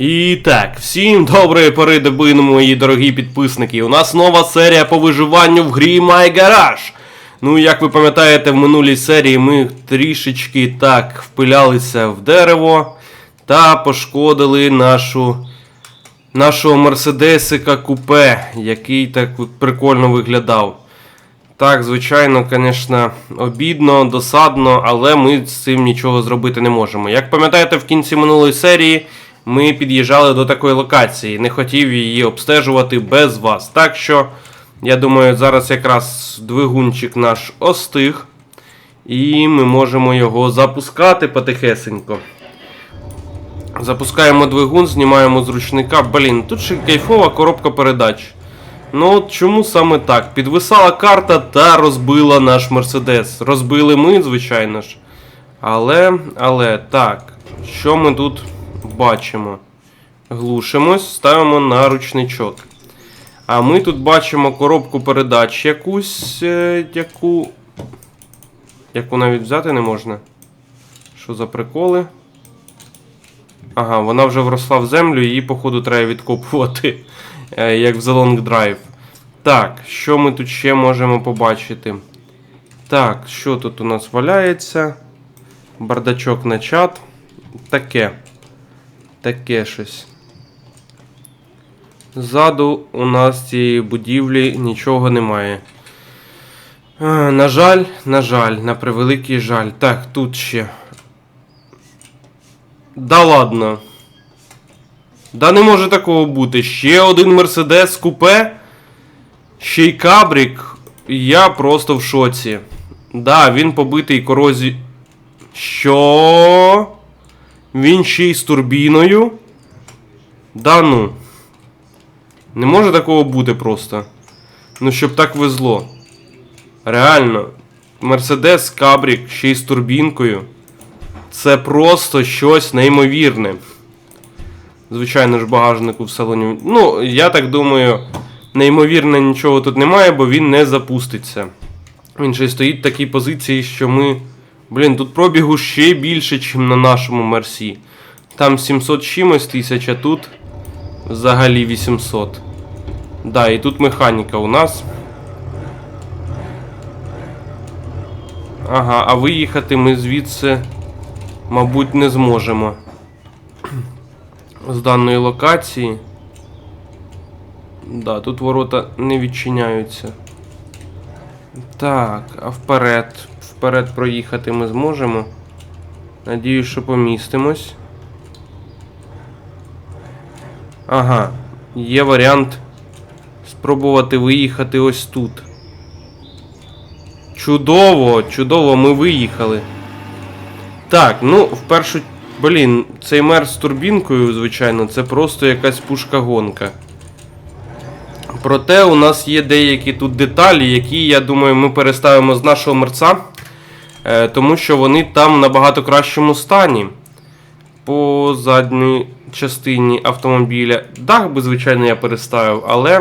І так, всім доброї пори доби, мої дорогі підписники. У нас нова серія по виживанню в грі My Garage. Ну, як ви пам'ятаєте, в минулій серії ми трішечки так впилялися в дерево та пошкодили нашу, нашого Мерседесика купе, який так прикольно виглядав. Так, звичайно, звісно, обідно, досадно, але ми з цим нічого зробити не можемо. Як пам'ятаєте, в кінці минулої серії ми під'їжджали до такої локації, не хотів її обстежувати без вас. Так що, я думаю, зараз якраз двигунчик наш остиг, і ми можемо його запускати потихесенько. Запускаємо двигун, знімаємо з ручника. Блін, тут ще кайфова коробка передач. Ну от чому саме так? Підвисала карта та розбила наш Мерседес. Розбили ми, звичайно ж. Але, але, так, що ми тут бачимо? Глушимось, ставимо на ручничок. А ми тут бачимо коробку передач якусь, е, яку. Яку навіть взяти не можна. Що за приколи? Ага, вона вже вросла в землю, її, походу, треба відкопувати, е, як в The Long Drive. Так, що ми тут ще можемо побачити? Так, що тут у нас валяється? Бардачок на чат. Таке. Таке щось. Ззаду у нас цієї будівлі нічого немає. Е, На жаль, на жаль, на превеликий жаль. Так, тут ще. Да ладно. Да не може такого бути. Ще один Мерседес купе. Ще й кабрік. Я просто в шоці. Да, він побитий корозі. Що? Він ще й з турбіною? Да ну. Не може такого бути просто. Ну, щоб так везло. Реально. Мерседес Кабрік ще й з турбінкою. Це просто щось неймовірне. Звичайно ж, багажнику в салоні. Ну, я так думаю, неймовірно нічого тут немає, бо він не запуститься. Він ще й стоїть в такій позиції, що ми. Блін, тут пробігу ще більше, ніж на нашому Мерсі. Там 700 чимось тисяч, а тут взагалі 800. Да, і тут механіка у нас. Ага, а виїхати ми звідси, мабуть, не зможемо. З даної локації. Да, тут ворота не відчиняються. Так, а вперед. Вперед проїхати ми зможемо. Надіюсь, що помістимось. Ага, є варіант спробувати виїхати ось тут. Чудово, чудово, ми виїхали. Так, ну, в першу. Блін, цей мер з турбінкою, звичайно, це просто якась пушка-гонка. Проте у нас є деякі тут деталі, які, я думаю, ми переставимо з нашого мерца. Е, тому що вони там в набагато кращому стані. По задній частині автомобіля. Дах би, звичайно, я переставив, але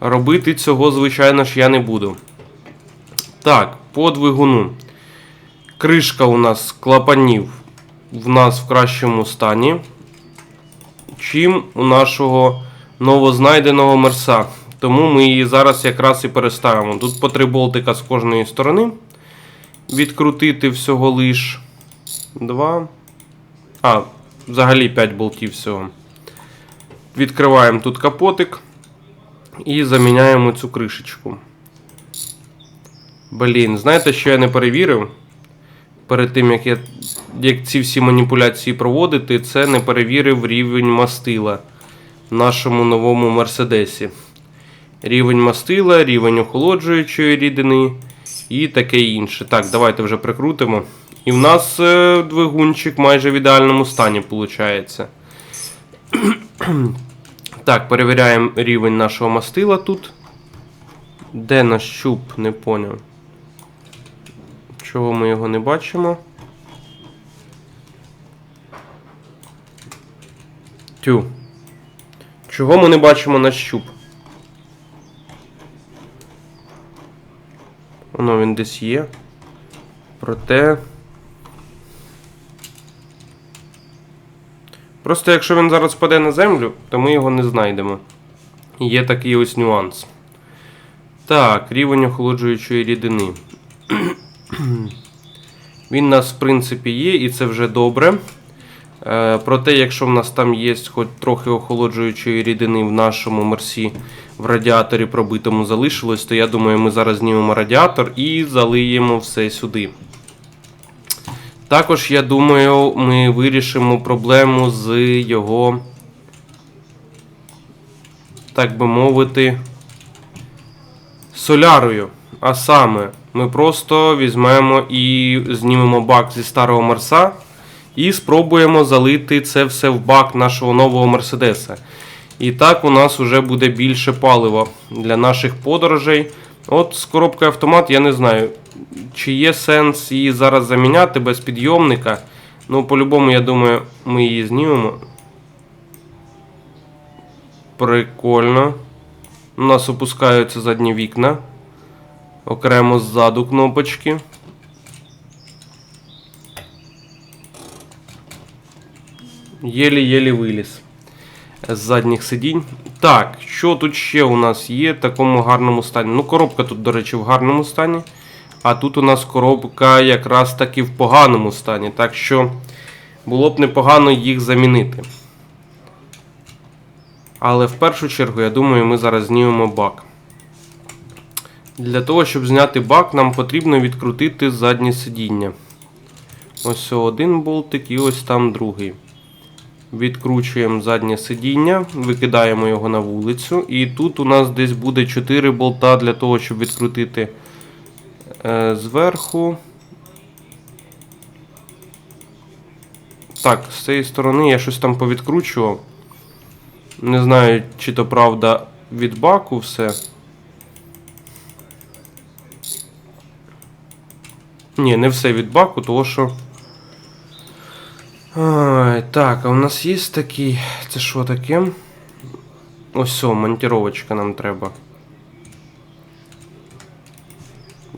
робити цього, звичайно ж, я не буду. Так, по двигуну. Кришка у нас клапанів в нас в кращому стані, чим у нашого новознайденого мерса. Тому ми її зараз якраз і переставимо. Тут по три болтика з кожної сторони. Відкрутити всього лиш два. А, взагалі 5 болтів всього. Відкриваємо тут капотик і заміняємо цю кришечку. Блін, знаєте, що я не перевірив? Перед тим, як я як ці всі маніпуляції проводити, це не перевірив рівень мастила в нашому новому Мерседесі. Рівень мастила, рівень охолоджуючої рідини і таке інше. Так, давайте вже прикрутимо. І в нас е, двигунчик майже в ідеальному стані виходить. так, перевіряємо рівень нашого мастила тут. Де наш щуп, не поняв. Чого ми його не бачимо? Тю. Чого ми не бачимо наш щуп? Воно він десь є. Проте. Просто якщо він зараз паде на землю, то ми його не знайдемо. Є такий ось нюанс. Так, рівень охолоджуючої рідини. Він у нас, в принципі, є, і це вже добре. Е, проте, якщо в нас там є хоч трохи охолоджуючої рідини в нашому мерсі в радіаторі пробитому залишилось, то я думаю, ми зараз знімемо радіатор і залиємо все сюди. Також, я думаю, ми вирішимо проблему з його, так би мовити, солярою. А саме, ми просто візьмемо і знімемо бак зі старого Марса і спробуємо залити це все в бак нашого нового Мерседеса. І так у нас вже буде більше палива для наших подорожей. От з коробкою автомат, я не знаю, чи є сенс її зараз заміняти без підйомника. Ну, по-любому, я думаю, ми її знімемо. Прикольно. У нас опускаються задні вікна. Окремо ззаду кнопочки. Єлі-єлі виліз з задніх сидінь. Так, що тут ще у нас є в такому гарному стані? Ну, коробка тут, до речі, в гарному стані. А тут у нас коробка якраз таки в поганому стані. Так що було б непогано їх замінити. Але в першу чергу, я думаю, ми зараз знімемо бак. Для того, щоб зняти бак, нам потрібно відкрутити заднє сидіння. Ось один болтик і ось там другий. Відкручуємо заднє сидіння, викидаємо його на вулицю. І тут у нас десь буде 4 болта для того, щоб відкрутити е, зверху. Так, з цієї сторони я щось там повідкручував. Не знаю, чи то правда від баку все. Ні, не все від баку, тому що. Ай, так, а у нас є такий. Це що таке? Ось монтіровочка нам треба.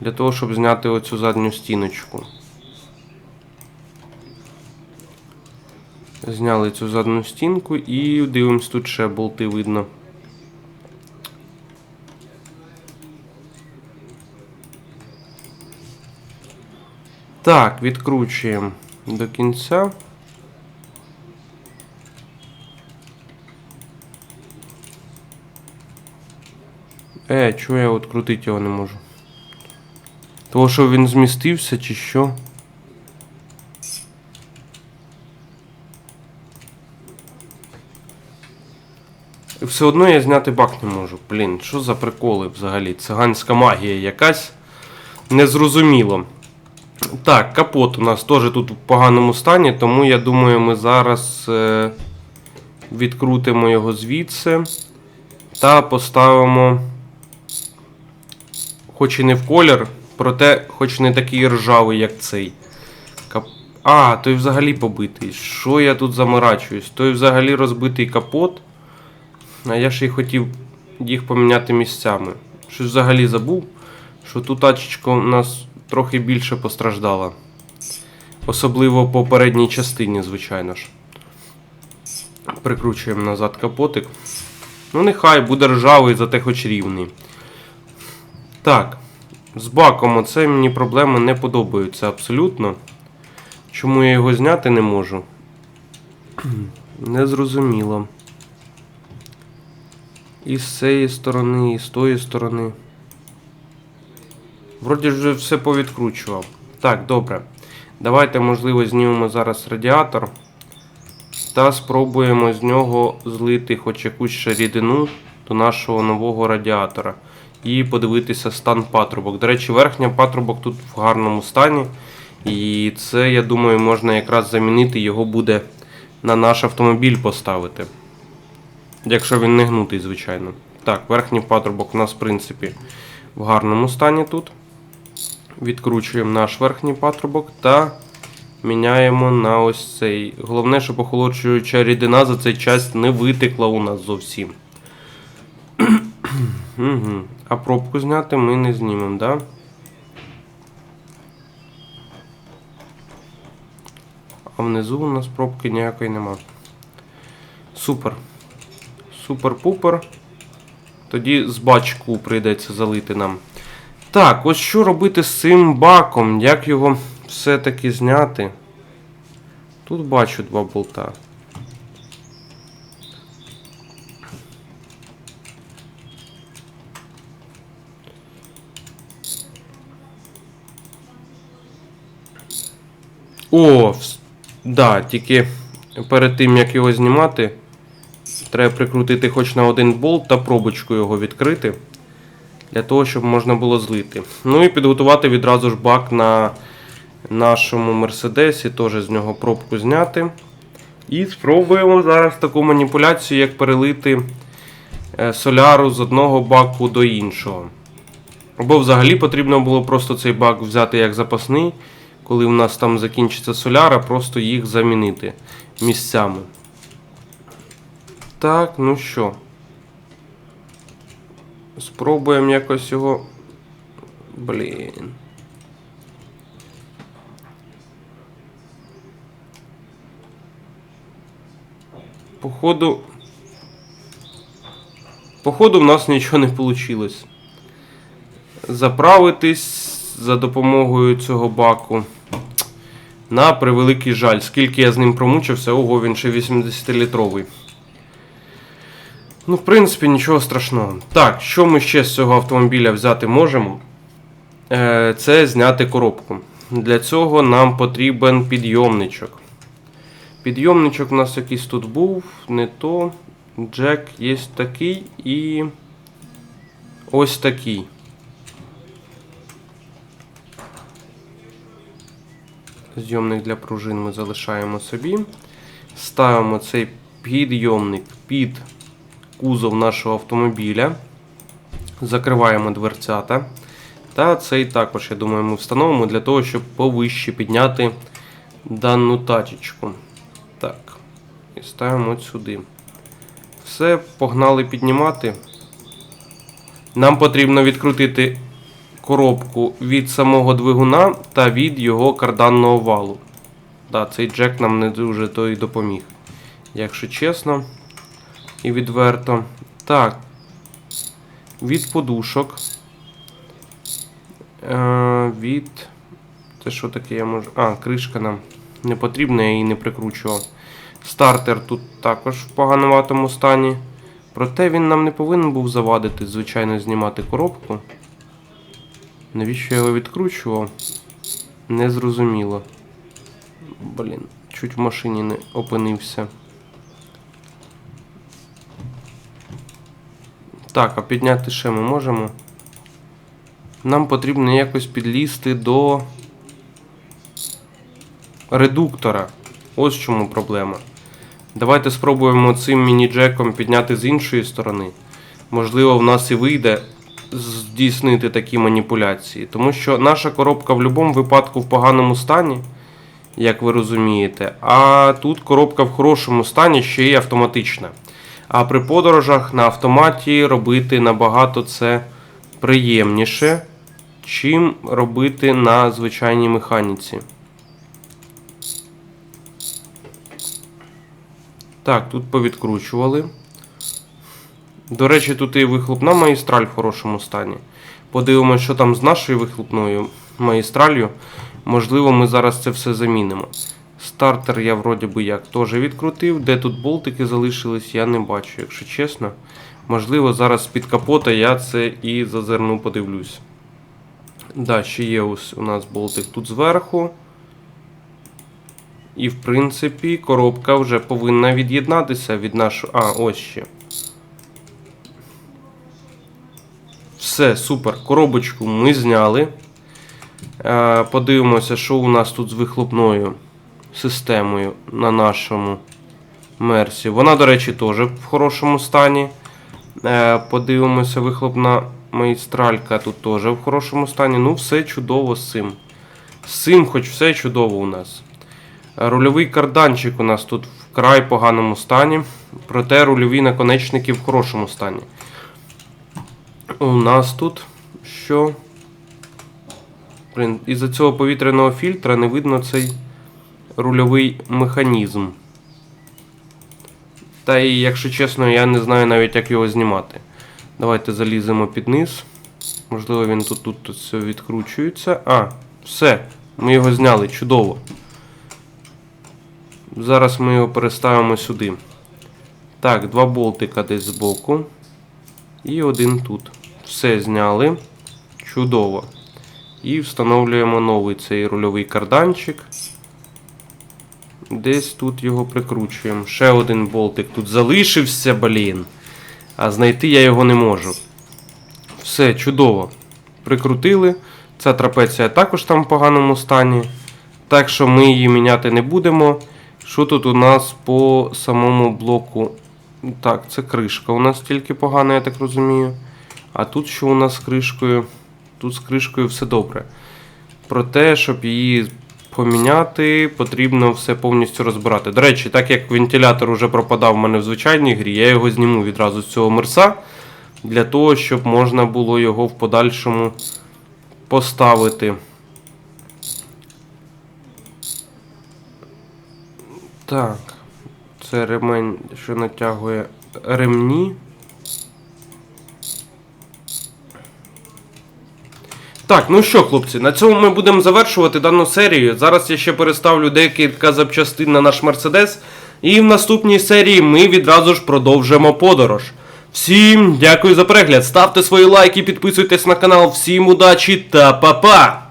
Для того, щоб зняти оцю задню стіночку. Зняли цю задню стінку і дивимось, тут ще болти видно. Так, відкручуємо до кінця. Е, чого я от крутити його не можу? Того, що він змістився чи що? І все одно я зняти бак не можу. Блін, що за приколи взагалі? Циганська магія якась. Незрозуміло. Так, капот у нас теж тут в поганому стані, тому я думаю, ми зараз е, відкрутимо його звідси та поставимо, хоч і не в колір, проте хоч не такий ржавий, як цей. Кап... А, той взагалі побитий. Що я тут заморачуюсь? Той взагалі розбитий капот. А я ще й хотів їх поміняти місцями. Щось взагалі забув, що ту тачечка у нас трохи більше постраждала. Особливо по передній частині, звичайно ж. Прикручуємо назад капотик. Ну, нехай буде ржавий, зате хоч рівний. Так, з баком оце мені проблеми не подобаються абсолютно. Чому я його зняти не можу? Незрозуміло. І з цієї сторони, і з тої сторони. Вроді вже все повідкручував. Так, добре. Давайте, можливо, знімемо зараз радіатор. Та спробуємо з нього злити хоч якусь ще рідину до нашого нового радіатора. І подивитися стан патрубок. До речі, верхня патрубок тут в гарному стані. І це, я думаю, можна якраз замінити, його буде на наш автомобіль поставити. Якщо він не гнутий, звичайно. Так, верхній патрубок у нас, в принципі, в гарному стані тут. Відкручуємо наш верхній патрубок та міняємо на ось цей. Головне, щоб охолоджуюча рідина за цей час не витекла у нас зовсім. Угу. А пробку зняти ми не знімемо, так? Да? А внизу у нас пробки ніякої нема. Супер. Супер-пупер. Тоді з бачку прийдеться залити нам. Так, ось що робити з цим баком? Як його все-таки зняти? Тут бачу два болта. О, да, тільки перед тим як його знімати, треба прикрутити хоч на один болт та пробочку його відкрити. Для того, щоб можна було злити. Ну і підготувати відразу ж бак на нашому Мерседесі, теж з нього пробку зняти. І спробуємо зараз таку маніпуляцію, як перелити е, соляру з одного баку до іншого. Або взагалі потрібно було просто цей бак взяти як запасний, коли в нас там закінчиться соляра, просто їх замінити місцями. Так, ну що. Спробуємо якось його. Блін. Походу. Походу, в нас нічого не вийшло. Заправитись за допомогою цього баку. На превеликий жаль. Скільки я з ним промучився, ого, він ще 80-літровий. Ну, в принципі, нічого страшного. Так, що ми ще з цього автомобіля взяти можемо? Е, Це зняти коробку. Для цього нам потрібен підйомничок. Підйомничок у нас якийсь тут був, не то. Джек є такий і ось такий. Зйомник для пружин ми залишаємо собі. Ставимо цей підйомник під кузов нашого автомобіля. Закриваємо дверцята. Та цей також, я думаю, ми встановимо для того, щоб повище підняти дану тачечку. Так. І ставимо от сюди. Все, погнали піднімати. Нам потрібно відкрутити коробку від самого двигуна та від його карданного валу. Да, цей джек нам не дуже то і допоміг. Якщо чесно і відверто. Так. Від подушок. Е, від. Це що таке я можу. А, кришка нам не потрібна, я її не прикручував. Стартер тут також в погануватому стані. Проте він нам не повинен був завадити, звичайно, знімати коробку. Навіщо я його відкручував? Незрозуміло. Блін, чуть в машині не опинився. Так, а підняти ще ми можемо. Нам потрібно якось підлізти до редуктора. Ось в чому проблема. Давайте спробуємо цим міні-джеком підняти з іншої сторони. Можливо, в нас і вийде здійснити такі маніпуляції. Тому що наша коробка в будь-якому випадку в поганому стані, як ви розумієте. А тут коробка в хорошому стані ще й автоматична. А при подорожах на автоматі робити набагато це приємніше, чим робити на звичайній механіці. Так, тут повідкручували. До речі, тут і вихлопна магістраль в хорошому стані. Подивимося, що там з нашою вихлопною магістралью. Можливо, ми зараз це все замінимо. Стартер я вроді би як теж відкрутив. Де тут болтики залишились, я не бачу, якщо чесно. Можливо, зараз з-під капота я це і зазирну подивлюсь. Да, ще є ось у нас болтик тут зверху. І, в принципі, коробка вже повинна від'єднатися від нашого. А, ось ще. Все, супер. Коробочку ми зняли. Е, Подивимося, що у нас тут з вихлопною системою на нашому мерсі. Вона, до речі, теж в хорошому стані. Е, Подивимося, вихлопна магістралька тут теж в хорошому стані. Ну, все чудово з цим. З цим, хоч все чудово у нас. Рульовий карданчик у нас тут в край поганому стані, проте рульові наконечники в хорошому стані. У нас тут що? Блін, із-за цього повітряного фільтра не видно цей рульовий механізм. Та і, якщо чесно, я не знаю навіть, як його знімати. Давайте заліземо під низ. Можливо, він тут, тут, тут все відкручується. А, все. Ми його зняли, чудово. Зараз ми його переставимо сюди. Так, два болтика десь збоку. І один тут. Все зняли. Чудово. І встановлюємо новий цей рульовий карданчик. Десь тут його прикручуємо. Ще один болтик тут залишився, блін. А знайти я його не можу. Все, чудово. Прикрутили. Ця трапеція також там в поганому стані. Так що ми її міняти не будемо. Що тут у нас по самому блоку? Так, це кришка у нас тільки погана, я так розумію. А тут що у нас з кришкою? Тут з кришкою все добре. Проте, щоб її поміняти, потрібно все повністю розбирати. До речі, так як вентилятор уже пропадав в мене в звичайній грі, я його зніму відразу з цього мерса. Для того, щоб можна було його в подальшому поставити. Так, це ремень, що натягує ремні. Так, ну що, хлопці, на цьому ми будемо завершувати дану серію. Зараз я ще переставлю декілька запчастин на наш Мерседес. І в наступній серії ми відразу ж продовжимо подорож. Всім дякую за перегляд. Ставте свої лайки, підписуйтесь на канал. Всім удачі та па-па!